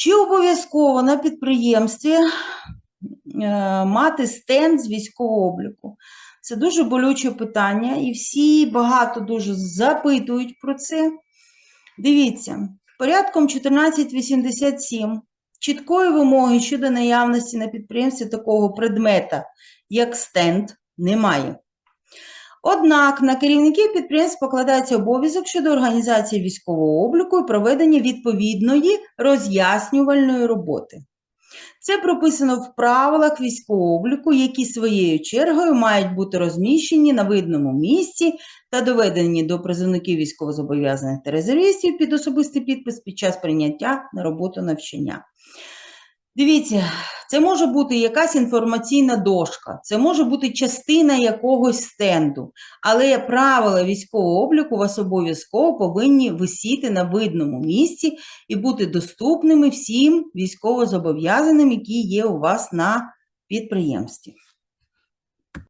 Чи обов'язково на підприємстві е, мати стенд з військового обліку? Це дуже болюче питання, і всі багато дуже запитують про це. Дивіться, порядком 1487 чіткої вимоги щодо наявності на підприємстві такого предмета, як стенд, немає. Однак на керівників підприємств покладається обов'язок щодо організації військового обліку і проведення відповідної роз'яснювальної роботи. Це прописано в правилах військового обліку, які своєю чергою мають бути розміщені на видному місці та доведені до призовників військовозобов'язаних та резервістів під особистий підпис під час прийняття на роботу навчання. Дивіться, це може бути якась інформаційна дошка, це може бути частина якогось стенду, але правила військового обліку вас обов'язково повинні висіти на видному місці і бути доступними всім військовозобов'язаним, які є у вас на підприємстві.